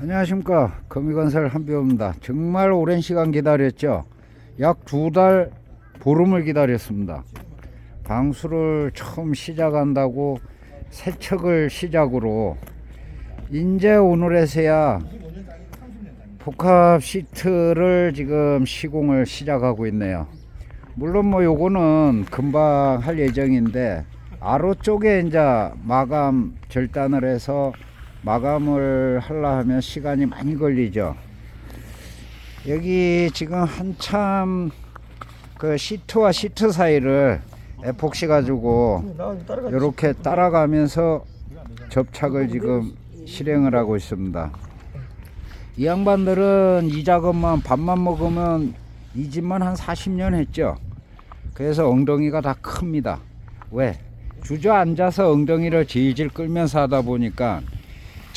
안녕하십니까. 거미건설 한비호입니다. 정말 오랜 시간 기다렸죠? 약 두 달 보름을 기다렸습니다. 방수를 처음 시작한다고 세척을 시작으로 이제 오늘에서야 복합 시트를 지금 시공을 시작하고 있네요. 물론 뭐 요거는 금방 할 예정인데 아로 쪽에 이제 마감 절단을 해서 마감을 하려 하면 시간이 많이 걸리죠. 여기 지금 한참 그 시트와 시트 사이를 에폭시 가지고 이렇게 따라가면서 접착을 지금 실행을 하고 있습니다. 이 양반들은 이 작업만 밥만 먹으면 이 집만 한 40년 했죠. 그래서 엉덩이가 다 큽니다. 왜? 주저앉아서 엉덩이를 질질 끌면서 하다 보니까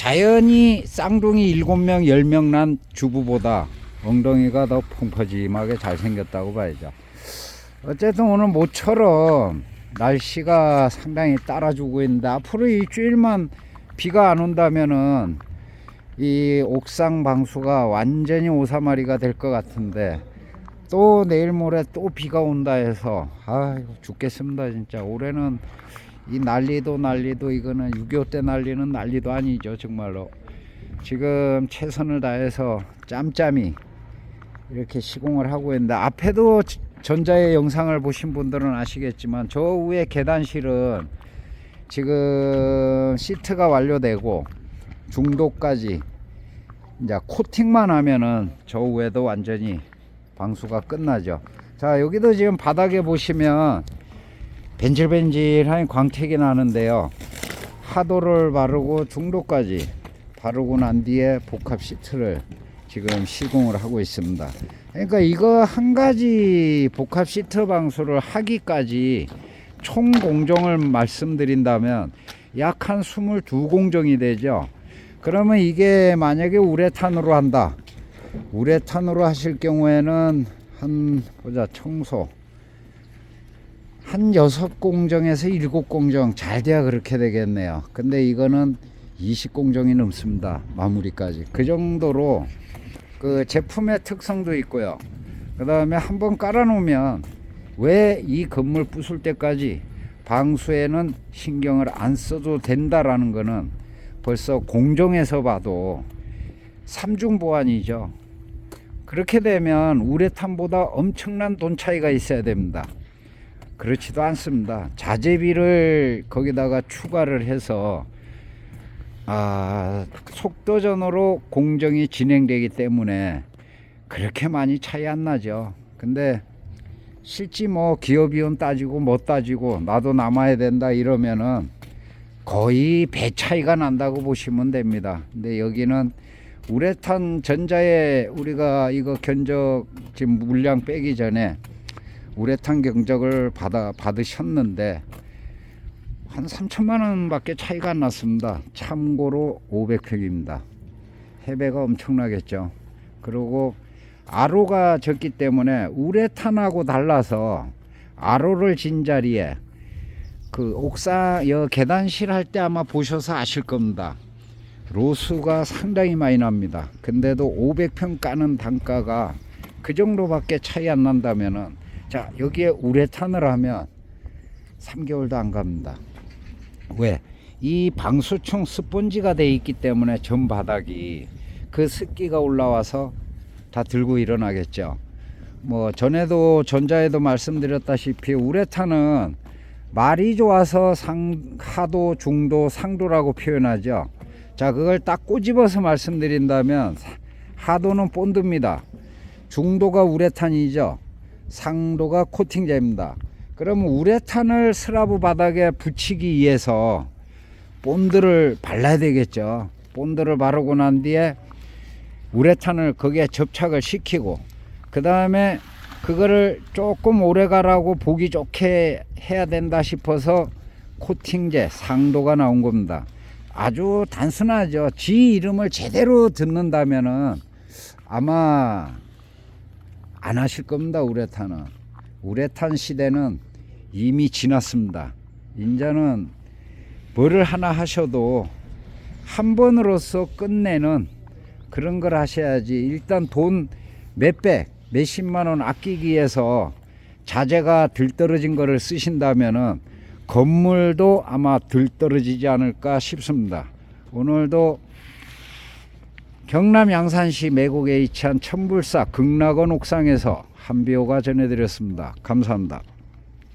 자연히 쌍둥이 7명, 10명 난 주부보다 엉덩이가 더 펑퍼짐하게 잘생겼다고 봐야죠. 어쨌든 오늘 모처럼 날씨가 상당히 따라주고 있는데 앞으로 일주일만 비가 안 온다면은 이 옥상 방수가 완전히 오사마리가 될 것 같은데 또 내일 모레 또 비가 온다 해서 아이고 죽겠습니다 진짜 올해는 이 난리도 난리도 이거는 6.25 때 난리는 난리도 아니죠 정말로. 지금 최선을 다해서 짬짬이 이렇게 시공을 하고 있는데 앞에도 전자의 영상을 보신 분들은 아시겠지만 저 위에 계단실은 지금 시트가 완료되고 중도까지 이제 코팅만 하면은 저 위에도 완전히 방수가 끝나죠. 자 여기도 지금 바닥에 보시면 벤질벤질한 광택이 나는데요. 하도를 바르고 중도까지 바르고 난 뒤에 복합 시트를 지금 시공을 하고 있습니다. 그러니까 이거 한 가지 복합 시트 방수를 하기까지 총 공정을 말씀드린다면 약 한 22공정이 되죠. 그러면 이게 만약에 우레탄으로 한다. 우레탄으로 하실 경우에는 한 보자 청소 한 여섯 공정에서 일곱 공정 잘 돼야 그렇게 되겠네요. 근데 이거는 20 공정이 넘습니다. 마무리까지. 그 정도로 그 제품의 특성도 있고요. 그 다음에 한번 깔아놓으면 왜 이 건물 부술 때까지 방수에는 신경을 안 써도 된다라는 거는 벌써 공정에서 봐도 삼중 보안이죠. 그렇게 되면 우레탄보다 엄청난 돈 차이가 있어야 됩니다. 그렇지도 않습니다. 자재비를 거기다가 추가를 해서 아, 속도전으로 공정이 진행되기 때문에 그렇게 많이 차이 안 나죠. 근데 실제 뭐 기업이원 따지고 못 따지고 나도 남아야 된다 이러면은 거의 배 차이가 난다고 보시면 됩니다. 근데 여기는 우레탄 전자에 우리가 이거 견적 지금 물량 빼기 전에 우레탄 경적을 받아 받으셨는데 한 3천만 원밖에 차이가 안 났습니다. 참고로 500평입니다. 해배가 엄청나겠죠. 그리고 아로가 적기 때문에 우레탄하고 달라서 아로를 진 자리에 그 옥상 여 계단실 할 때 아마 보셔서 아실 겁니다. 로스가 상당히 많이 납니다. 근데도 500평 까는 단가가 그 정도밖에 차이 안 난다면은 자 여기에 우레탄을 하면 3개월도 안 갑니다. 왜? 이 방수총 스펀지가 돼 있기 때문에 전 바닥이 그 습기가 올라와서 다 들고 일어나겠죠. 뭐 전에도 전자에도 말씀드렸다시피 우레탄은 말이 좋아서 상 하도 중도 상도라고 표현하죠. 자 그걸 딱 꼬집어서 말씀드린다면 하도는 본드입니다. 중도가 우레탄이죠. 상도가 코팅제입니다. 그러면 우레탄을 스라브 바닥에 붙이기 위해서 본드를 발라야 되겠죠. 본드를 바르고 난 뒤에 우레탄을 거기에 접착을 시키고 그 다음에 그거를 조금 오래 가라고 보기 좋게 해야 된다 싶어서 코팅제 상도가 나온 겁니다. 아주 단순하죠. 지 이름을 제대로 듣는다면은 아마 안 하실 겁니다. 우레탄은 우레탄 시대는 이미 지났습니다. 인자는 뭐를 하나 하셔도 한 번으로서 끝내는 그런 걸 하셔야지 일단 돈 몇백 몇십만 원 아끼기 위해서 자재가 들떨어진 거를 쓰신다면은 건물도 아마 들떨어지지 않을까 싶습니다. 오늘도 경남 양산시 매곡에 위치한 천불사 극락원 옥상에서 한비호가 전해드렸습니다. 감사합니다.